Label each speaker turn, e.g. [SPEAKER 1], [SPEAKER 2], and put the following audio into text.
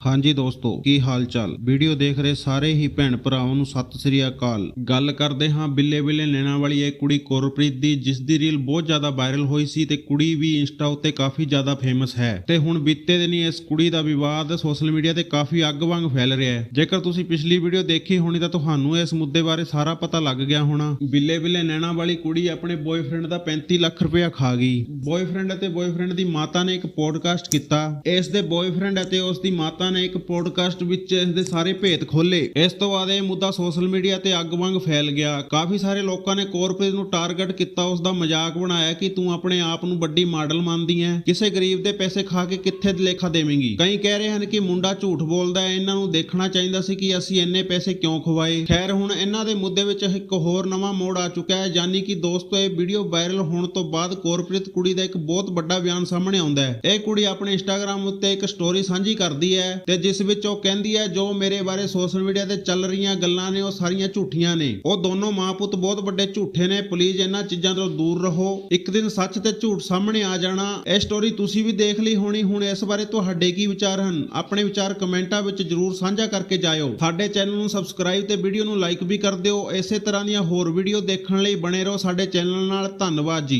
[SPEAKER 1] ਹਾਂਜੀ ਦੋਸਤੋ, ਕੀ ਹਾਲ ਚਾਲ ਵੀਡੀਓ ਦੇਖ ਰਹੇ ਸਾਰੇ ਹੀ ਭੈਣ ਭਰਾਵਾਂ ਨੂੰ ਸਤਿ ਸ੍ਰੀ ਅਕਾਲ। ਗੱਲ ਕਰਦੇ ਹਾਂ ਬਿੱਲੇ ਬਿੱਲੇ ਲੈਣਾ ਵਾਲੀ ਇਹ ਕੁੜੀ ਕੋਰਪ੍ਰੀਤ ਦੀ, ਜਿਸ ਦੀ ਰੀਲ ਬਹੁਤ ਜ਼ਿਆਦਾ ਵਾਇਰਲ ਹੋਈ ਸੀ ਤੇ ਕੁੜੀ ਵੀ ਇੰਸਟਾ ਉੱਤੇ ਕਾਫੀ ਜ਼ਿਆਦਾ ਫੇਮਸ ਹੈ। ਤੇ ਹੁਣ ਬੀਤੇ ਦਿਨੀ ਇਸ ਕੁੜੀ ਦਾ ਵਿਵਾਦ ਸੋਸ਼ਲ ਮੀਡੀਆ ਤੇ ਕਾਫੀ ਅੱਗ ਵਾਂਗ ਫੈਲ ਰਿਹਾ ਹੈ। ਜੇਕਰ ਤੁਸੀਂ ਪਿਛਲੀ ਵੀਡੀਓ ਦੇਖੀ ਹੋਣੀ ਤਾਂ ਤੁਹਾਨੂੰ ਇਸ ਮੁੱਦੇ ਬਾਰੇ ਸਾਰਾ ਪਤਾ ਲੱਗ ਗਿਆ ਹੋਣਾ। ਬਿੱਲੇ ਬਿੱਲੇ ਲੈਣਾ ਵਾਲੀ ਕੁੜੀ ਆਪਣੇ ਬॉयਫ੍ਰੈਂਡ ਦਾ 35 ਲੱਖ ਰੁਪਇਆ ਖਾ ਗਈ। ਬॉयਫ੍ਰੈਂਡ ਅਤੇ ਬॉयਫ੍ਰੈਂਡ ਦੀ ਮਾਤਾ ਨੇ ਇੱਕ ਪੋਡਕਾਸਟ ਕੀਤਾ। ਇਸ ਦੇ ਬॉयਫ੍ਰੈਂਡ ਅਤੇ ਉਸ ਦੀ ਮਾਤਾ ਨੇ ਇੱਕ ਪੋਡਕਾਸਟ ਵਿੱਚ ਇਸ ਦੇ ਸਾਰੇ ਭੇਤ ਖੋਲੇ ਇਸ ਤੋਂ ਬਾਅਦ ਇਹ ਮੁੱਦਾ ਸੋਸ਼ਲ ਮੀਡੀਆ ਤੇ ਅੱਗ ਵਾਂਗ ਫੈਲ ਗਿਆ। ਕਾਫੀ ਸਾਰੇ ਲੋਕਾਂ ਨੇ ਕੋਰਪ੍ਰੀਤ ਨੂੰ ਟਾਰਗੇਟ ਕੀਤਾ ਉਸ ਦਾ ਮਜ਼ਾਕ ਬਣਾਇਆ ਕਿ ਤੂੰ ਆਪਣੇ ਆਪ ਨੂੰ ਵੱਡੀ ਮਾਡਲ ਮੰਨਦੀ ਹੈ ਕਿਸੇ ਗਰੀਬ ਦੇ ਪੈਸੇ ਖਾ ਕੇ ਕਿੱਥੇ ਲੇਖਾ ਦੇਵੇਂਗੀ? ਕਈ ਕਹਿ ਰਹੇ ਹਨ ਕਿ ਮੁੰਡਾ ਝੂਠ ਬੋਲਦਾ ਹੈ ਇਹਨਾਂ ਨੂੰ ਦੇਖਣਾ ਚਾਹੀਦਾ ਸੀ ਕਿ ਅਸੀਂ ਇੰਨੇ ਪੈਸੇ ਕਿਉਂ ਖਵਾਏ। ਖੈਰ, ਹੁਣ ਇਹਨਾਂ ਦੇ ਮੁੱਦੇ ਵਿੱਚ ਇੱਕ ਹੋਰ ਨਵਾਂ ਮੋੜ ਆ ਚੁੱਕਾ ਹੈ ਯਾਨੀ ਕਿ ਦੋਸਤੋ, ਇਹ ਵੀਡੀਓ ਵਾਇਰਲ ਹੋਣ ਤੋਂ ਬਾਅਦ ਕੋਰਪ੍ਰੀਤ ਕੁੜੀ ਦਾ ਇੱਕ ਬਹੁਤ ਵੱਡਾ ਬਿਆਨ ਸਾਹਮਣੇ ਆਉਂਦਾ ਹੈ ਇਹ ਕੁੜੀ ਆਪਣੇ ਇੰਸਟਾਗ੍ਰam ਉੱਤੇ ਇੱਕ ਸਟੋਰੀ ਸਾਂਝੀ ਕਰਦੀ ਹੈ ਹੈ ਤੇ ਜਿਸ ਵਿੱਚ ਉਹ ਕਹਿੰਦੀ ਹੈ, ਜੋ ਮੇਰੇ ਬਾਰੇ ਸੋਸ਼ਲ ਮੀਡੀਆ ਤੇ ਚੱਲ ਰਹੀਆਂ ਗੱਲਾਂ ਨੇ, ਉਹ ਸਾਰੀਆਂ ਝੂਠੀਆਂ ਨੇ। ਉਹ ਦੋਨੋਂ ਮਾਂ ਪੁੱਤ ਬਹੁਤ ਵੱਡੇ ਝੂਠੇ ਨੇ। ਪਲੀਜ਼ ਇਹਨਾਂ ਚੀਜ਼ਾਂ ਤੋਂ ਦੂਰ ਰਹੋ। ਇੱਕ ਦਿਨ ਸੱਚ ਤੇ ਝੂਠ ਸਾਹਮਣੇ ਆ ਜਾਣਾ। ਇਹ ਸਟੋਰੀ ਤੁਸੀਂ ਵੀ ਦੇਖ ਲਈ ਹੋਣੀ। ਹੁਣ ਇਸ ਬਾਰੇ ਤੁਹਾਡੇ ਕੀ ਵਿਚਾਰ ਹਨ? ਆਪਣੇ ਵਿਚਾਰ ਕਮੈਂਟਾਂ ਵਿੱਚ ਜਰੂਰ ਸਾਂਝਾ ਕਰਕੇ ਜਾਇਓ। ਸਾਡੇ ਚੈਨਲ ਨੂੰ ਸਬਸਕ੍ਰਾਈਬ ਤੇ ਵੀਡੀਓ ਨੂੰ ਲਾਈਕ ਵੀ ਕਰ ਦਿਓ। ਇਸੇ ਤਰ੍ਹਾਂ ਦੀਆਂ ਹੋਰ ਵੀਡੀਓ ਦੇਖਣ ਲਈ ਬਣੇ ਰਹੋ ਸਾਡੇ ਚੈਨਲ ਨਾਲ। ਧੰਨਵਾਦ ਜੀ।